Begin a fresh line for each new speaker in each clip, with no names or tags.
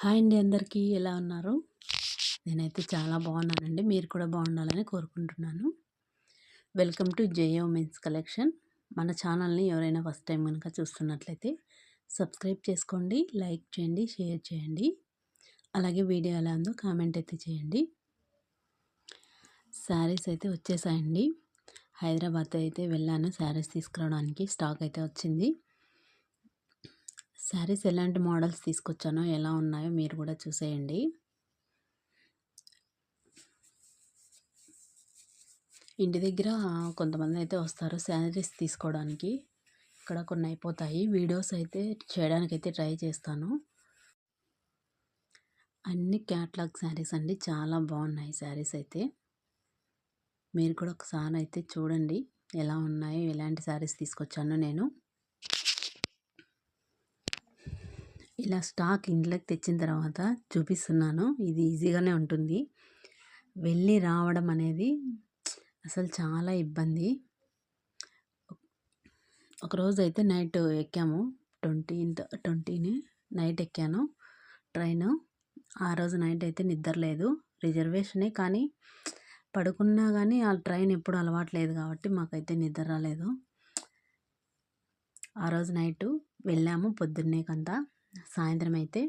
Hi అండి అందరికీ ఎలా ఉన్నారు? నేనైతే చాలా బాగున్నానండి. మీరు కూడా బాగుండాలని కోరుకుంటున్నాను. Welcome to Jeyo men's collection. మన ఛానల్ని ఎవరైనా ఫస్ట్ టైం కనుక చూస్తున్నట్లయితే సబ్స్క్రైబ్ చేసుకోండి లైక్ చేయండి షేర్ చేయండి. అలాగే వీడియో ఎలా ఉందో కామెంట్ అయితే చేయండి. శారీస్ అయితే వచ్చేసాయండి. హైదరాబాద్ అయితే వెళ్ళాను. శారీస్ తీసుకురావడానికి స్టాక్ అయితే వచ్చింది. శారీస్ ఎలాంటి మోడల్స్ తీసుకొచ్చానో ఎలా ఉన్నాయో మీరు కూడా చూసేయండి. ఇంటి దగ్గర కొంతమంది అయితే వస్తారు శారీస్ తీసుకోవడానికి. ఇక్కడ కొన్ని అయిపోతాయి. వీడియోస్ అయితే చేయడానికి అయితే ట్రై చేస్తాను. అన్ని క్యాట్లాగ్ శారీస్ అండి. చాలా బాగున్నాయి శారీస్ అయితే. మీరు కూడా ఒకసారి అయితే చూడండి. ఎలా ఉన్నాయో? ఎలాంటి శారీస్ తీసుకొచ్చానో నేను. ఇలా స్టాక్ ఇంట్లోకి తెచ్చిన తర్వాత చూపిస్తున్నాను. ఇది ఈజీగానే ఉంటుంది. వెళ్ళి రావడం అనేది అసలు చాలా ఇబ్బంది. ఒకరోజు అయితే నైట్ ఎక్కాము. ట్వంటీన్త్ ట్వంటీని నైట్ ఎక్కాను. ట్రైన్ ఆ రోజు నైట్ అయితే నిద్ర లేదు. రిజర్వేషనే కానీ పడుకున్నా కానీ ఆ ట్రైన్ ఎప్పుడు అలవాట్లేదు కాబట్టి మాకైతే నిద్ర రాలేదు. ఆ రోజు నైట్ వెళ్ళాము పొద్దున్నే కంతా. సాయంత్రం అయితే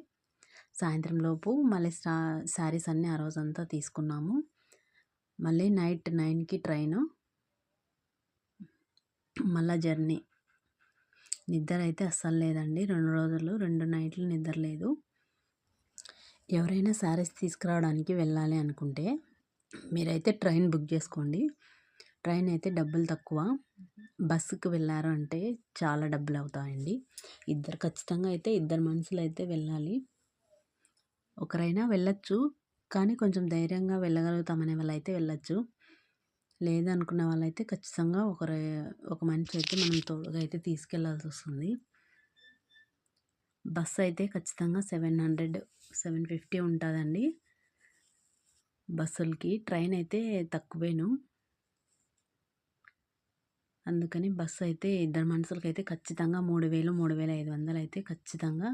సాయంత్రం లోపు మళ్ళీ స్టా శారీస్ అన్నీ ఆ రోజంతా తీసుకున్నాము. మళ్ళీ నైట్ నైన్కి ట్రైన్. మళ్ళా జర్నీ. నిద్ర అయితే అస్సలు లేదండి. రెండు రోజులు రెండు నైట్లు నిద్ర లేదు. ఎవరైనా శారీస్ తీసుకురావడానికి వెళ్ళాలి అనుకుంటే మీరైతే ట్రైన్ బుక్ చేసుకోండి. ట్రైన్ అయితే డబ్బులు తక్కువ బస్సుకి వెళ్ళారు అంటే చాలా డబ్బులు అవుతాయండి. ఇద్దరు ఖచ్చితంగా అయితే ఇద్దరు మనుషులు అయితే వెళ్ళాలి. ఒకరైనా వెళ్ళొచ్చు కానీ కొంచెం ధైర్యంగా వెళ్ళగలుగుతామనే వాళ్ళైతే వెళ్ళొచ్చు. లేదనుకున్న వాళ్ళైతే ఖచ్చితంగా ఒకరు ఒక మనిషి అయితే మనం తోడుగా అయితే తీసుకెళ్ళాల్సి వస్తుంది. బస్సు అయితే ఖచ్చితంగా సెవెన్ హండ్రెడ్ సెవెన్ ఫిఫ్టీ ఉంటుందండి. బస్సులకి ట్రైన్ అయితే తక్కువేను. అందుకని బస్సు అయితే ఇద్దరు మనుషులకైతే ఖచ్చితంగా మూడు వేలు మూడు వేల ఐదు వందలు అయితే ఖచ్చితంగా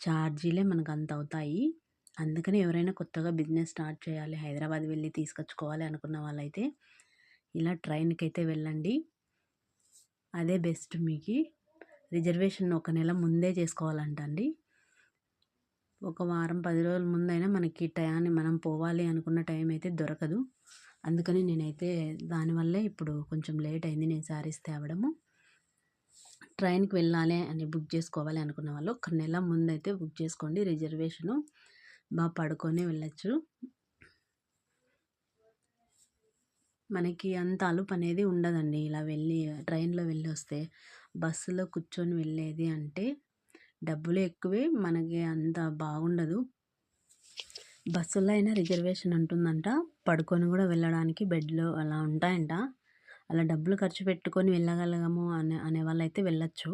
ఛార్జీలే మనకు అంత అవుతాయి అందుకని ఎవరైనా కొత్తగా బిజినెస్ స్టార్ట్ చేయాలి హైదరాబాద్ వెళ్ళి తీసుకొచ్చుకోవాలి అనుకున్న వాళ్ళైతే ఇలా ట్రైన్కి అయితే వెళ్ళండి. అదే బెస్ట్ మీకు. రిజర్వేషన్ ఒక నెల ముందే చేసుకోవాలంటండి. ఒక వారం పది రోజుల ముందైనా మనకి టయాన్ని మనం పోవాలి అనుకున్న టైం అయితే దొరకదు. అందుకని నేనైతే దానివల్లే ఇప్పుడు కొంచెం లేట్ అయింది నేను శారీస్ తేవడము. ట్రైన్కి వెళ్ళాలి అని బుక్ చేసుకోవాలి అనుకున్న వాళ్ళు ఒక నెల ముందైతే బుక్ చేసుకోండి. రిజర్వేషను బాగా పడుకొని వెళ్ళచ్చు. మనకి అంత అలుపు అనేది ఉండదండి. ఇలా వెళ్ళి ట్రైన్లో వెళ్ళి వస్తే బస్సులో కూర్చొని వెళ్ళేది అంటే డబ్బులు ఎక్కువే మనకి అంత బాగుండదు. బస్సులో అయినా రిజర్వేషన్ ఉంటుందంట. పడుకొని కూడా వెళ్ళడానికి బెడ్లు అలా ఉంటాయంట. అలా డబ్బులు ఖర్చు పెట్టుకొని వెళ్ళగలగము అనే అనే అయితే వెళ్ళచ్చు.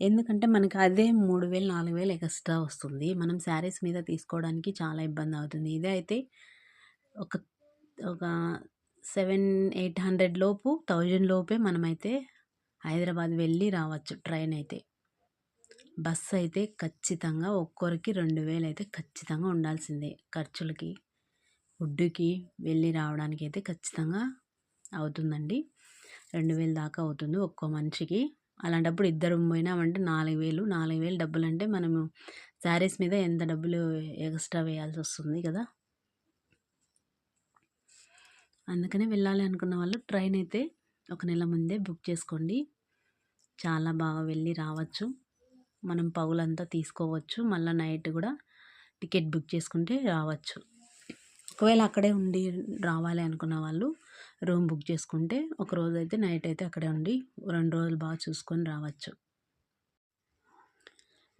ఎందుకంటే మనకి అదే మూడు వేలు నాలుగు వేలు ఎక్స్ట్రా వస్తుంది. మనం శారీస్ మీద తీసుకోవడానికి చాలా ఇబ్బంది అవుతుంది. ఇదే అయితే ఒక ఒక సెవెన్ ఎయిట్ హండ్రెడ్ లోపు థౌజండ్ లోపే మనమైతే హైదరాబాద్ వెళ్ళి రావచ్చు ట్రైన్ అయితే. బస్సు అయితే ఖచ్చితంగా ఒక్కొరికి రెండు వేలు అయితే ఖచ్చితంగా ఉండాల్సిందే ఖర్చులకి. ఫుడ్డుకి వెళ్ళి రావడానికి అయితే ఖచ్చితంగా అవుతుందండి. రెండు వేలు దాకా అవుతుంది ఒక్కో మనిషికి. అలాంటప్పుడు ఇద్దరు పోయినామంటే నాలుగు వేలు నాలుగు వేలు డబ్బులు అంటే మనము శారీస్ మీద ఎంత డబ్బులు ఎక్స్ట్రా వేయాల్సి వస్తుంది కదా? అందుకనే వెళ్ళాలి అనుకున్న వాళ్ళు ట్రైన్ అయితే ఒక నెల ముందే బుక్ చేసుకోండి. చాలా బాగా వెళ్ళి రావచ్చు. మనం పగులంతా తీసుకోవచ్చు. మళ్ళీ నైట్ కూడా టికెట్ బుక్ చేసుకుంటే రావచ్చు. ఒకవేళ అక్కడే ఉండి రావాలి అనుకున్న వాళ్ళు రూమ్ బుక్ చేసుకుంటే ఒక రోజు అయితే నైట్ అయితే అక్కడే ఉండి రెండు రోజులు బాగా చూసుకొని రావచ్చు.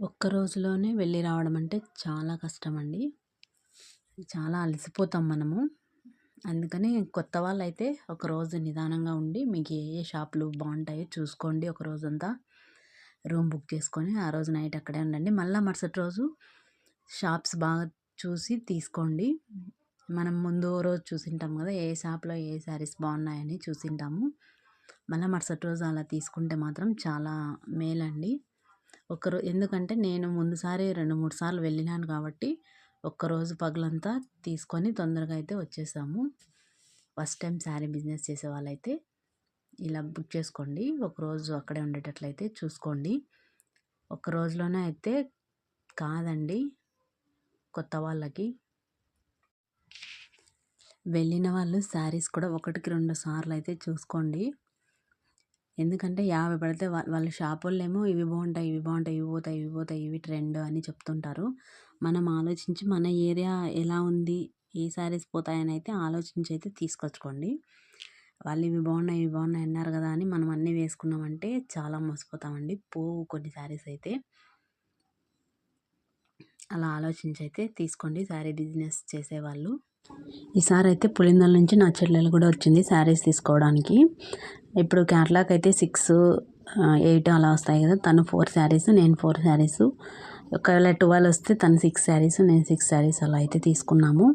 ఒక్క రోజులోనే వెళ్ళి రావడం అంటే చాలా కష్టం అండి చాలా అలసిపోతాం మనము. అందుకని కొత్త వాళ్ళు అయితే ఒక రోజు నిదానంగా ఉండి మీకు ఏ ఏ షాపులు బాగుంటాయో చూసుకోండి ఒక రోజంతా. రూమ్ బుక్ చేసుకొని ఆ రోజు నైట్ అక్కడే ఉండండి. మళ్ళీ మరుసటి రోజు షాప్స్ బాగా చూసి తీసుకోండి. మనం ముందు రోజు చూసింటాం కదా ఏ షాప్లో ఏ శారీస్ బాగున్నాయని చూసింటాము. మళ్ళీ మరుసటి రోజు అలా తీసుకుంటే మాత్రం చాలా మేలండి. ఒకరో ఎందుకంటే నేను ముందుసారి రెండు మూడు సార్లు వెళ్ళినాను కాబట్టి ఒక్కరోజు పగలంతా తీసుకొని తొందరగా అయితే వచ్చేసాము. ఫస్ట్ టైం శారీ బిజినెస్ చేసే వాళ్ళైతే. ఇలా బుక్ చేసుకోండి. ఒకరోజు అక్కడే ఉండేటట్లయితే చూసుకోండి. ఒక రోజులోనే అయితే కాదండి. కొత్త వాళ్ళకి. వెళ్ళిన వాళ్ళు శారీస్ కూడా ఒకటికి రెండు సార్లు అయితే చూసుకోండి. ఎందుకంటే యాభై పడితే వాళ్ళ షాపుల్లో ఏమో ఇవి బాగుంటాయి ఇవి బాగుంటాయి ఇవి పోతాయి ఇవి పోతాయి ఇవి ట్రెండ్ అని చెప్తుంటారు. మనం ఆలోచించి మన ఏరియా ఎలా ఉంది ఏ శారీస్ పోతాయని అయితే ఆలోచించి అయితే తీసుకొచ్చుకోండి. వాళ్ళు ఇవి బాగున్నాయి ఇవి బాగున్నాయి అన్నారు కదా అని మనం అన్నీ వేసుకున్నామంటే చాలా మోసపోతామండి. పోవు కొన్ని శారీస్ అయితే. అలా ఆలోచించి అయితే తీసుకోండి. శారీ బిజినెస్ చేసేవాళ్ళు. ఈసారి అయితే పులిందల నుంచి నా చెల్లెలు కూడా వచ్చింది శారీస్ తీసుకోవడానికి. ఇప్పుడు క్యాట్లాక్ అయితే సిక్స్ ఎయిట్ అలా వస్తాయి కదా. తను ఫోర్ శారీస్ నేను ఫోర్ శారీస్. ఒకవేళ ట్వెల్వ్ వస్తే తను సిక్స్ శారీస్ నేను సిక్స్ శారీస్ అలా అయితే తీసుకున్నాము.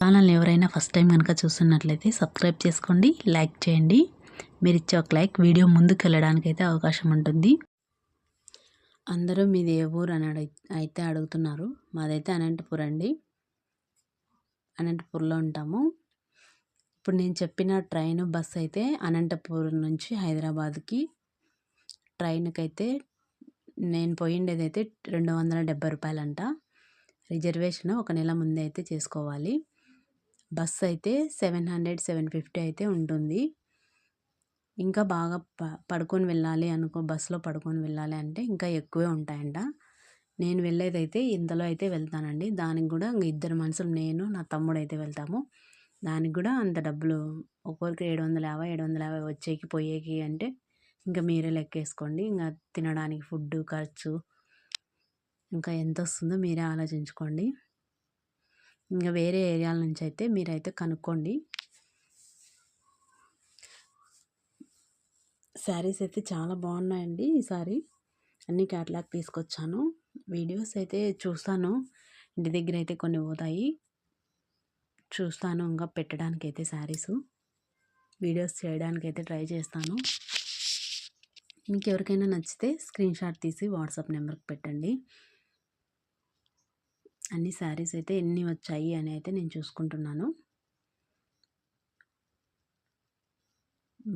ఛానల్ని ఎవరైనా ఫస్ట్ టైం కనుక చూస్తున్నట్లయితే సబ్స్క్రైబ్ చేసుకోండి లైక్ చేయండి. మీరు ఇచ్చే ఒక లైక్ వీడియో ముందుకు వెళ్ళడానికి అయితే అవకాశం ఉంటుంది. అందరూ మీది ఏ ఊరు అని అయితే అడుగుతున్నారు. మాదైతే అనంతపూర్ అండి. అనంతపూర్లో ఉంటాము. ఇప్పుడు నేను చెప్పిన ట్రైన్ బస్ అయితే అనంతపూర్ నుంచి హైదరాబాద్కి. ట్రైన్కి అయితే నేను పోయిండేది అయితే రెండు వందల డెబ్బై రూపాయలంట. రిజర్వేషన్ ఒక నెల ముందే అయితే చేసుకోవాలి. బస్ అయితే సెవెన్ హండ్రెడ్ సెవెన్ ఫిఫ్టీ అయితే ఉంటుంది. ఇంకా బాగా ప పడుకొని వెళ్ళాలి అనుకో బస్సులో పడుకొని వెళ్ళాలి అంటే ఇంకా ఎక్కువే ఉంటాయంట. నేను వెళ్ళేదైతే ఇంతలో అయితే వెళ్తానండి. దానికి కూడా ఇద్దరు మనుషులు నేను నా తమ్ముడు అయితే వెళ్తాము. దానికి కూడా అంత డబ్బులు ఒక్కొక్కరికి ఏడు వందల యాభై ఏడు వందల యాభై వచ్చేకి పోయేకి అంటే ఇంకా మీరే లెక్కేసుకోండి. ఇంకా తినడానికి ఫుడ్ ఖర్చు ఇంకా ఎంత వస్తుందో మీరే ఆలోచించుకోండి. ఇంకా వేరే ఏరియాల నుంచి అయితే మీరైతే కనుక్కోండి. శారీస్ అయితే చాలా బాగున్నాయండి ఈసారి అన్ని క్యాట్లాగ్ తీసుకొచ్చాను. వీడియోస్ అయితే చూస్తాను. ఇంటి దగ్గర అయితే కొన్ని పోతాయి. చూస్తాను ఇంకా పెట్టడానికి అయితే శారీస్. వీడియోస్ చేయడానికి అయితే ట్రై చేస్తాను. మీకు ఎవరికైనా నచ్చితే స్క్రీన్ షాట్ తీసి వాట్సాప్ నెంబర్కి పెట్టండి. అన్ని శారీస్ అయితే ఎన్ని వచ్చాయి అని అయితే నేను చూసుకుంటున్నాను.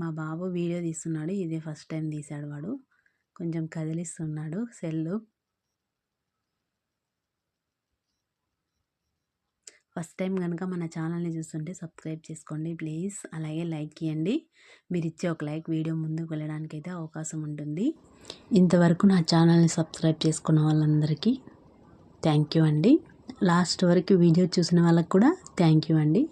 మా బాబు వీడియో తీస్తున్నాడు. ఇదే ఫస్ట్ టైం తీశాడు వాడు. కొంచెం కదిలిస్తున్నాడు సెల్లు. ఫస్ట్ టైం కనుక మన ఛానల్ని చూస్తుంటే సబ్స్క్రైబ్ చేసుకోండి ప్లీజ్. అలాగే లైక్ ఇవ్వండి మీరు ఇచ్చే ఒక లైక్ వీడియో ముందుకు వెళ్ళడానికి అయితే అవకాశం ఉంటుంది. ఇంతవరకు నా ఛానల్ని సబ్స్క్రైబ్ చేసుకున్న వాళ్ళందరికీ థ్యాంక్ యూ అండి. లాస్ట్ వరకు వీడియో చూసిన వాళ్ళకు కూడా థ్యాంక్ యూ అండి.